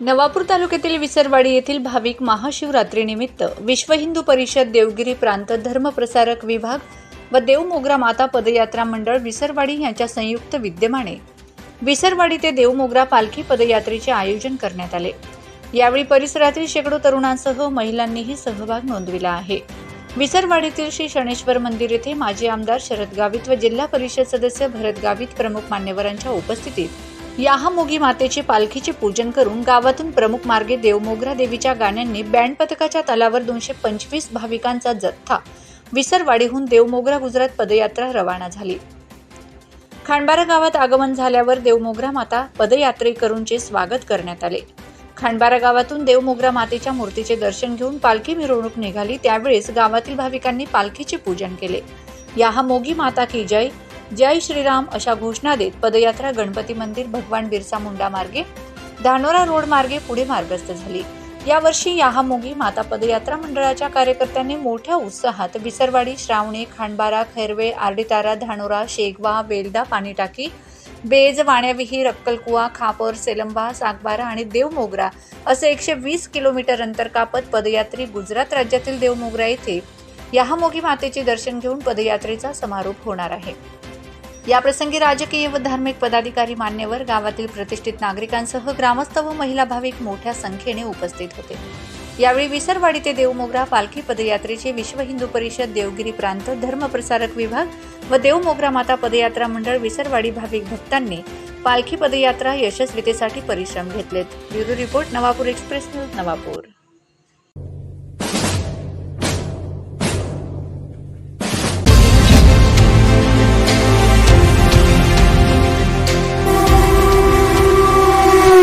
नवापूर तालुक्यातील विसरवाडी येथील भाविक महाशिवरात्रीनिमित्त विश्व हिंदू परिषद देवगिरी प्रांत धर्मप्रसारक विभाग व देवमोगरा माता पदयात्रा मंडळ विसरवाडी यांच्या संयुक्त विद्यमाने विसरवाडी ते देवमोगरा पालखी पदयात्रेचे आयोजन करण्यात आले. यावेळी परिसरातील शेकडो तरुणांसह महिलांनीही सहभाग नोंदविला आहे. विसरवाडीतील श्री शनेश्वर मंदिर येथे माजी आमदार शरद गावित व जिल्हा परिषद सदस्य भरत गावित प्रमुख मान्यवरांच्या उपस्थितीत याहामोगी मातेचे पालखीचे पूजन करून गावातून प्रमुख मार्गे देवमोगरा देवीच्या गाण्यांनी बँड पथकाच्या तलावर दोनशे पंचवीस भाविकांचा जथ्था विसरवाडीहून देवमोगरा गुजरात पदयात्रा रवाना झाली. खांडबारा गावात आगमन झाल्यावर देवमोगरा माता पदयात्रेकरूंचे स्वागत करण्यात आले. खांडबारा गावातून देवमोगरा मातेच्या मूर्तीचे दर्शन घेऊन पालखी मिरवणूक निघाली त्यावेळेस गावातील भाविकांनी पालखीचे पूजन केले. याहा मोगी माता की जय जय श्रीराम अशा घोषणा देत पदयात्रा गणपती मंदिर भगवान बिरसा मुंडा मार्गे धानोरा रोड मार्गे पुढे मार्गस्थ झाली. यावर्षी याहामोगी माता पदयात्रा मंडळाच्या कार्यकर्त्यांनी मोठ्या उत्साहात विसरवाडी श्रावणे खांडबारा खैरवे आर्डीतारा धानोरा शेगवा वेलदा पाणीटाकी बेज वाण्याविहीर अक्कलकुवा खापर सेलंबा सागबारा आणि देवमोगरा असे एकशे वीस किलोमीटर अंतर कापत पदयात्री गुजरात राज्यातील देवमोगरा येथे याहामोगी मातेचे दर्शन घेऊन पदयात्रेचा समारोप होणार आहे. याप्रसंगी राजकीय व धार्मिक पदाधिकारी मान्यवर गावातील प्रतिष्ठित नागरिकांसह ग्रामस्थ व महिला भाविक मोठ्या संख्येने उपस्थित होते. यावेळी विसरवाडी ते देवमोगरा पालखी पदयात्रेचे विश्व हिंदू परिषद देवगिरी प्रांत धर्मप्रसारक विभाग व देवमोगरा माता पदयात्रा मंडळ विसरवाडी भाविक भक्तांनी पालखी पदयात्रा यशस्वीतेसाठी परिश्रम घेतलेत. Bureau report Navapur express news Navapur.